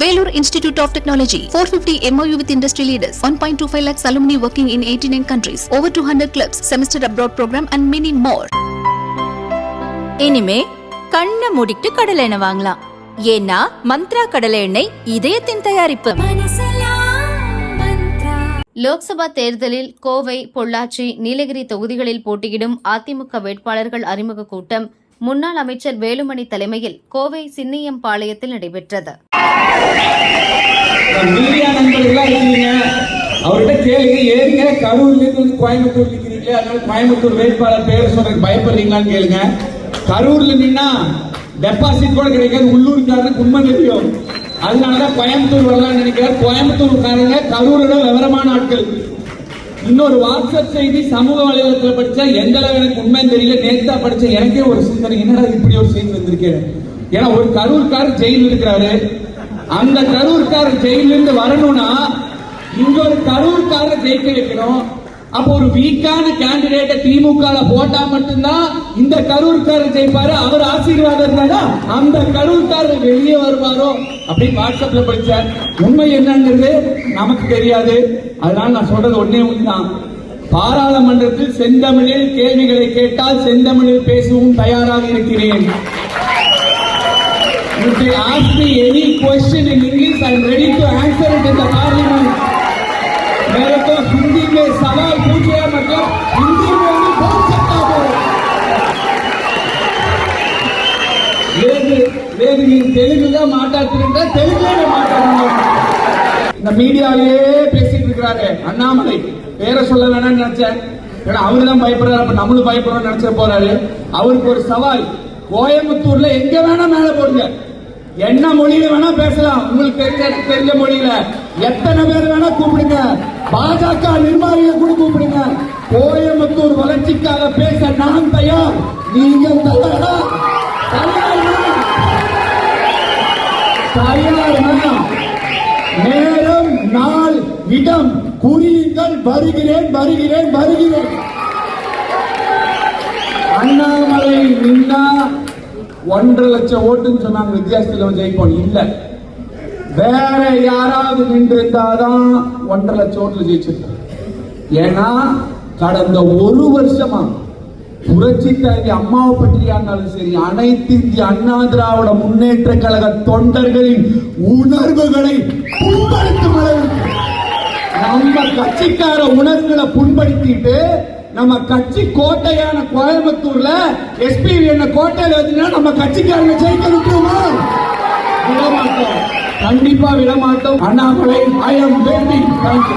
Vellore Institute of Technology, 450 MOU with industry leaders, 1.25 lakhs alumni working in 89 countries, over 200 clubs, semester abroad program and many more. இனிமே கண்ணை மூடிட்டு கடலை எண்ணெய் வாங்கலாம். ஏன்னா மந்த்ரா கடலை எண்ணெய் இதயத்தின் தயாரிப்பு. லோக்சபா தேர்தலில் கோவை பொள்ளாச்சி நீலகிரி தொகுதிகளில் போட்டியிடும் அதிமுக வேட்பாளர்கள் அறிமுக கூட்டம் முன்னாள் அமைச்சர் வேலுமணி தலைமையில் கோவை சின்னியம்பாளையத்தில் நடைபெற்றது. மீடியா நண்பர்களா இருக்கீங்க அவர்கிட்ட கேளுங்க ஏறிங்க. கரூர்லேருந்து வந்து கோயம்புத்தூர் நிக்கிறீங்களே அதனால கோயம்புத்தூர் வேட்பாளர் பேர் சொல்றதுக்கு பயப்படுறீங்களான்னு கேளுங்க. கரூர்ல நின்னா டெபாசிட் கூட கிடைக்காது உள்ளூர்காரனுக்கு உண்மை தெரியும். அதனாலதான் கோயம்புத்தூர் வரலாம்னு நினைக்கிறார். கோயம்புத்தூர்காரங்க கரூரோட விவரமான ஆட்கள். இன்னொரு வாட்ஸ்அப் செய்தி சமூக வலைதளத்துல படிச்சா எந்த அளவு எனக்கு உண்மைன்னு தெரியல. நேத்தா படிச்ச எனக்கே ஒரு சிந்தனை என்னடா இப்படி ஒரு செய்தி வந்திருக்கேன் ஏன்னா ஒரு கரூர்காரர் ஜெயில் இருக்கிறாரு. அந்த கரூர்காரர் ஜெயிலிருந்து வரணும்னா இன்னொரு ஒரு கரூர்காரர் ஜெயிக்க வைக்கணும். அப்போ ஒரு வீக்கான கேண்டிடேட்டை திமுக போட்டா மட்டும்தான் இந்த கரூர்காரர் ஜெயிப்பாரு. அவர் ஆசீர்வாதம் இருந்தாடா அந்த கரூர்காரர் வெளியே வருவாரோ அப்படின்னு வாட்ஸ்அப்ல படிச்சார் உண்மை என்னங்கிறது நமக்கு தெரியாது. அதனால நான் சொல்றது ஒன்னே ஒண்ணுதான். பாராளுமன்றத்தில் செந்தமிழில் கேள்விகளை கேட்டால் செந்தமிழில் பேசவும் தயாராக இருக்கிறேன். If they ask me లేదు లేదు మీరు తెలుగుగా మాట్లాడుతుంటే తెలుగులోనే మాట్లాడండి இந்த மீடியாவிலேயே பேசிட்டு இருக்கிறாரு அண்ணாமலை பேரை சொல்ல வேணாம்னு நினைச்சேன் ஏன்னா அவரு தான் பயப்படுறாரு அப்ப நம்மளும் பயப்படுறோம் நினைச்ச போறாரு அவருக்கு ஒரு சவால் கோயம்புத்தூர்ல எங்க வேணா மேல போடுங்க என்ன மொழியில வேணா பேசலாம் உங்களுக்கு தெரிஞ்ச எனக்கு தெரிஞ்ச மொழியில எத்தனை பேர் வேணா கூப்பிடுங்க பாஜக நிர்வாகிகளை கூட கூப்பிடுங்க கோயம்புத்தூர் வளர்ச்சிக்காக பேச நான் தயார் நீங்க தயாரா தயாரா தயாரா நேரம் நாள் இடம். குறியுங்கள் வருகிறேன் வருகிறேன் வருகிறேன். அண்ணாமலை நின்னா ஒன்றரை லட்சம் ஓட்டுன்னு சொன்னாங்க வித்தியாசத்தில் ஜெயிப்போம் இல்ல. வேற யாராவது நின்று இருந்தாதான் ஒன்றரை லட்சம் ஓட்டுல ஜெயிச்சிருக்காங்க ஏன்னா கடந்த ஒரு வருஷமா புரட்சி தலைவி அம்மாவை பற்றியா இருந்தாலும் சரி அனைத்து இந்திய அண்ணா திராவிட முன்னேற்ற கழக தொண்டர்களின் உணர்வுகளை புண்படுத்தும் அளவுக்கு நம்ம கட்சிக்கார உணர்வுகளை புண்படுத்திட்டு நம்ம கட்சி கோட்டையான கோயம்புத்தூர்ல எஸ்பி என்ன கோட்டையில வச்சுன்னா நம்ம கட்சிக்காரங்க ஜெயிக்க விட்டுருமா? விடமாட்டோம். கண்டிப்பா விடமாட்டோம். Annamalai I am waiting thank you